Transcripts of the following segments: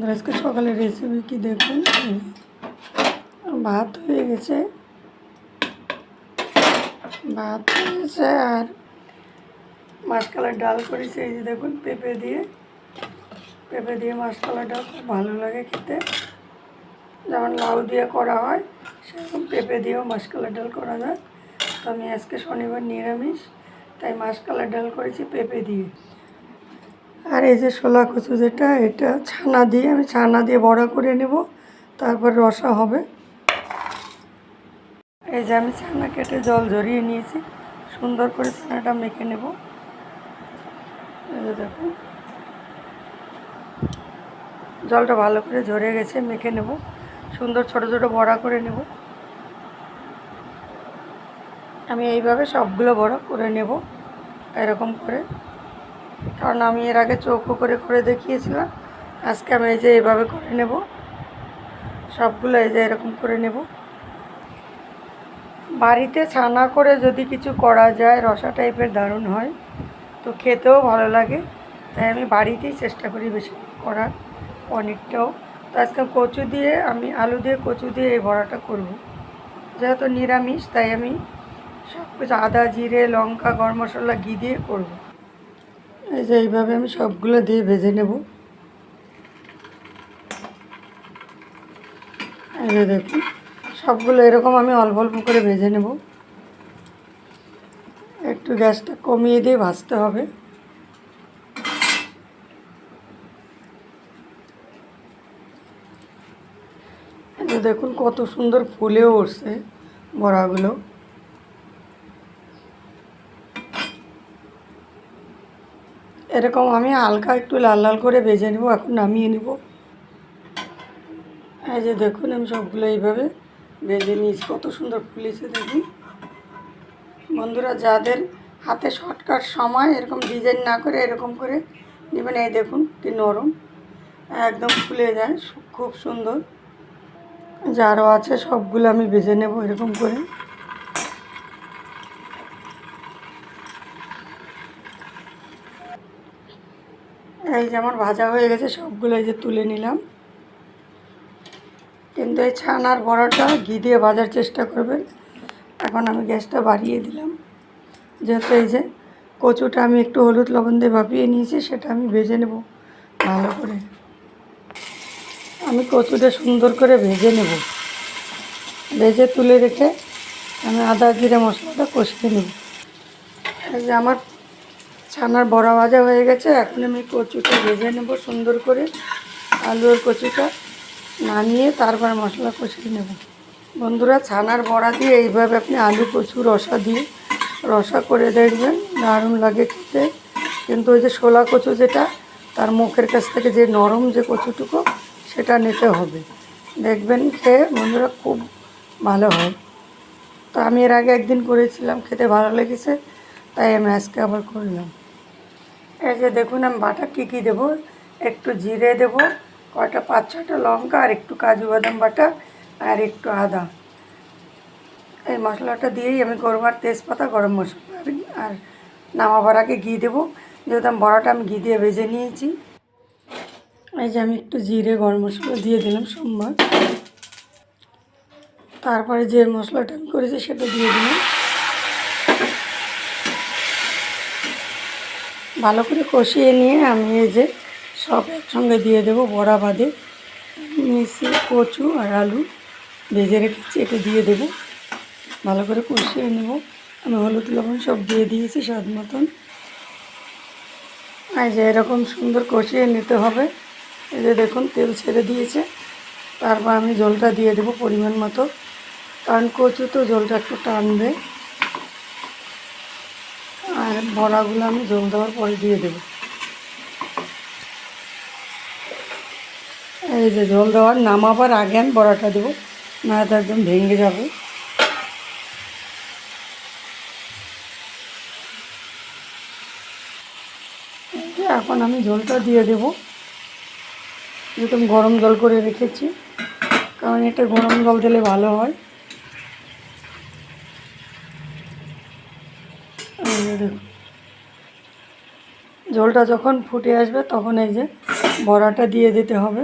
বন্ধুরা আজকে সকালের রেসিপি কি দেখুন ভাত হয়ে গেছে। ভাত হয়ে গেছে আর মাছকালার ডাল করেছি, এই যে দেখুন পেঁপে দিয়ে। পেঁপে দিয়ে মাছকালার ডাল খুব ভালো লাগে খেতে। যেমন লাউ দিয়ে করা হয়, সেরকম পেঁপে দিয়েও মাছকালার ডাল করা যায়। তো আমি আজকে শনিবার নিরামিষ, তাই মাছকালার ডাল করেছি পেঁপে দিয়ে। আর এই যে শোলা কচু যেটা, এটা ছানা দিয়ে, আমি ছানা দিয়ে বড়া করে নেব, তারপর রসা হবে। এই যে আমি ছানা কেটে জল ঝরিয়ে নিয়েছি, সুন্দর করে ছানাটা মেখে নেব। দেখুন জলটা ভালো করে ঝরে গেছে, মেখে নেব। সুন্দর ছোট ছোট বড়া করে নেব। আমি এইভাবে সবগুলো বড়া করে নেব, এরকম করে। কারণ আমি এর আগে চৌকো করে করে দেখিয়েছিলাম। আজকে আমি এই যে এভাবে করে নেব। সবগুলো এই যে এরকম করে নেব। বাড়িতে ছানা করে যদি কিছু করা যায়, রসা টাইপের দারুণ হয়। তো খেতেও ভালো লাগে। তাই আমি বাড়িতেই চেষ্টা করি বেশি করার পনিরটাও। তো আজকে কচু দিয়ে আমি আলু দিয়ে কচু দিয়ে এই বড়াটা করব। যেহেতু নিরামিষ, তাই আমি সব কিছু আদা, জিরে, লঙ্কা, গরম মশলা, ঘি দিয়ে করব। এই যে এইভাবে আমি সবগুলো দিয়ে ভেজে নেব। এই দেখুন, সবগুলো এরকম আমি অল্প অল্প করে ভেজে নেব। একটু গ্যাসটা কমিয়ে দিয়ে ভাজতে হবে। দেখুন, কত সুন্দর ফুলেও উঠছে বড়াগুলো। এরকম আমি হালকা একটু লাল লাল করে ভেজে নেব, এখন নামিয়ে নেব। এই যে দেখুন, আমি সবগুলো এইভাবে ভেজে নিয়েছি, কত সুন্দর ফুলেছে দেখুন বন্ধুরা, যাদের হাতে শর্টকাট সময়, এরকম ডিজাইন না করে এরকম করে নেবেন, এই দেখুন কি নরম, একদম ফুলে যায়, খুব সুন্দর। যারও আছে সবগুলো আমি ভেজে নেব এরকম করে। এই যে আমার ভাজা হয়ে গেছে, সবগুলো এই যে তুলে নিলাম। কিন্তু এই ছানার বড়াটা ঘি দিয়ে ভাজার চেষ্টা করবেন। এখন আমি গ্যাসটা বাড়িয়ে দিলাম। যেহেতু এই যে কচুটা আমি একটু হলুদ লবণ দিয়ে ভাপিয়ে নিয়েছি, সেটা আমি ভেজে নেব ভালো করে। আমি কচুটা সুন্দর করে ভেজে নেব। ভেজে তুলে রেখে আমি আদা জিরে মশলাটা কষিয়ে নেব। যে আমার ছানার বড়া ভাজা হয়ে গেছে। এখন আমি কচুটা ভেজে নেব সুন্দর করে। আলু আর কচুটা নামিয়ে তারপর মশলা কষিয়ে নেব। বন্ধুরা, ছানার বড়া দিয়ে এইভাবে আপনি আলু, কচু, রসা দিয়ে রসা করে দেখবেন, দারুণ লাগে খেতে। কিন্তু ওই যে শোলা কচু যেটা, তার মুখের কাছ থেকে যে নরম যে কচুটুকু, সেটা নিতে হবে। দেখবেন খেয়ে বন্ধুরা খুব ভালো হয়। তো আমি এর আগে একদিন করেছিলাম, খেতে ভালো লেগেছে, তাই আমি আজকে আবার করলাম। এই যে দেখুন, আমি বাটা কী কী দেবো? একটু জিরে দেব, কয়টা? পাঁচ ছটা লঙ্কা আর একটু কাজু বাদাম বাটা আর একটু আদা। এই মশলাটা দিয়েই আমি করব আর তেজপাতা, গরম মশলা আর- আর নামাবার আগে ঘি দেবো। যেহেতু আমি বড়াটা আমি ঘি দিয়ে ভেজে নিয়েছি। এই যে আমি একটু জিরে, গরম মশলা দিয়ে দিলাম সোমবার তারপরে যে মশলাটা আমি করেছি সেটা দিয়ে দিলাম। ভালো করে কষিয়ে নিয়ে আমি এই যে সব একসঙ্গে দিয়ে দেবো বড়া বাদে। মিশিয়ে কচু আর আলু ভেজে রেখেছি, এটা দিয়ে দেবো। ভালো করে কষিয়ে নেব। আমি হলুদ, লবণ সব দিয়ে দিয়েছি স্বাদ মতন। এই যে এরকম সুন্দর কষিয়ে নিতে হবে। এই যে দেখুন, তেল ছেড়ে দিয়েছে। তারপর আমি জলটা দিয়ে দেবো পরিমাণ মতো। কারণ কচু তো জলটা একটু টানবে। আর বড়াগুলো আমি জল দেওয়ার পরে দিয়ে দেব। এই যে জল দেওয়ার নামাবার আগে আমি বড়াটা দেবো না তো একদম ভেঙে যাবে। এখন আমি জলটা দিয়ে দেব। আমি গরম জল করে রেখেছি, কারণ এটা গরম জল দিলে ভালো হয়। ঝোলটা যখন ফুটে আসবে, তখন এই যে বড়াটা দিয়ে দিতে হবে।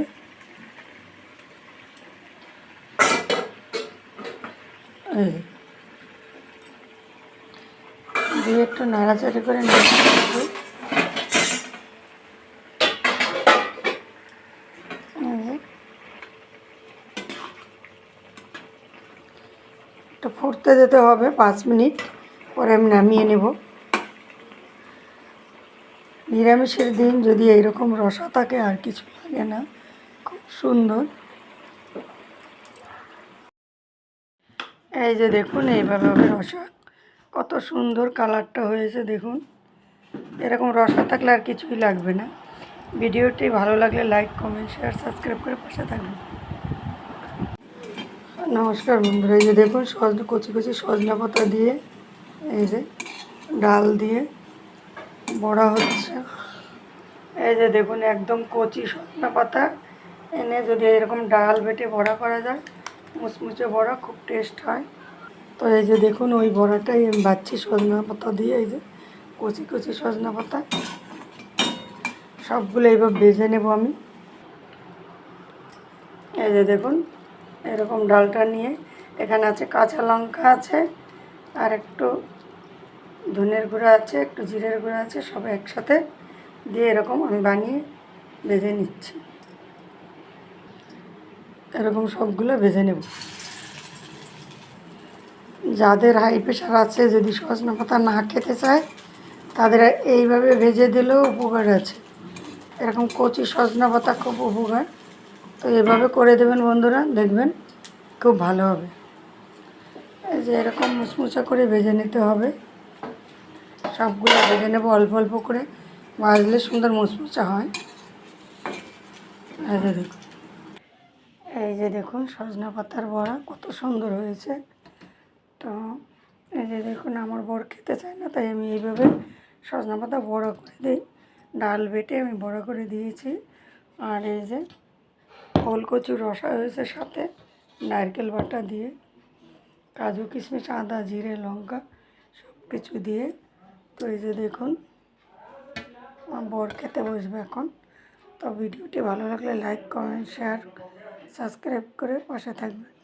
দিয়ে একটু নাড়াচাড়ি করে নিতে একটু ফুটতে যেতে হবে পাঁচ মিনিট, পরে আমি নামিয়ে নেব। নিরামিষের দিন যদি এইরকম রসা থাকে, আর কিছু লাগে না। খুব সুন্দর। এই যে দেখুন, এইভাবে হবে রসা। কত সুন্দর কালারটা হয়েছে, দেখুন। এরকম রসা থাকলে আর কিছুই লাগবে না। ভিডিওটি ভালো লাগলে লাইক, কমেন্ট, শেয়ার, সাবস্ক্রাইব করে পাশে থাকবেন। নমস্কার বন্ধুরা, এই যে দেখুন, সজনে কচি কচি সজনা পাতা দিয়ে, এই যে ডাল দিয়ে বড়া হচ্ছে। এই যে দেখুন, একদম কচি সজনা পাতা। এনে যদি এরকম ডাল বেটে বড়া করা যায়, মুচমুচে বড়া খুব টেস্ট হয়। তো এই যে দেখুন, ওই বড়াটাই আমি বাচ্ছি সজনা পাতা দিয়ে, এই যে কচি কচি সজনা পাতা। সবগুলো এইভাবে ভেজে নেব আমি। এই যে দেখুন, এরকম ডালটা নিয়ে এখানে আছে কাঁচা লঙ্কা আছে, আর একটু ধনের গুঁড়া আছে, একটু জিরের গুঁড়া আছে সব একসাথে দিয়ে এরকম আমি বানিয়ে ভেজে নিচ্ছি। এরকম সবগুলো ভেজে নেব। যাদের হাই প্রেশার আছে, যদি সজনা পাতা না খেতে চায়, তাদের এইভাবে ভেজে দিলেও উপকার আছে। এরকম কচি সজনা পাতা খুব উপকার। তো এভাবে করে দেবেন বন্ধুরা, দেখবেন খুব ভালো হবে। এই যে এরকম মুচমুচা করে ভেজে নিতে হবে। সবগুলো ভেজে নেব অল্প অল্প করে। ভাজলে সুন্দর মুচমুচা হয়। এই যে দেখুন। এই যে দেখুন, সজনা পাতার বড়া কত সুন্দর হয়েছে। তো এই যে দেখুন, আমার বর খেতে চায় না, তাই আমি এইভাবে সজনা পাতা বড়া করে দিই। ডাল বেটে আমি বড়া করে দিয়েছি। আর এই যে ওল কচুর রসা হয়েছে সাথে, নারকেল বাটা দিয়ে। কাজু কিশমিশ, আদা, জিরে, লঙ্কা সব কিছু দিয়ে তো এই যে দেখুন, আমার বর খেতে বসবে এখন। তো ভিডিওটি ভালো লাগলে লাইক কমেন্ট শেয়ার সাবস্ক্রাইব করে পাশে থাকবেন।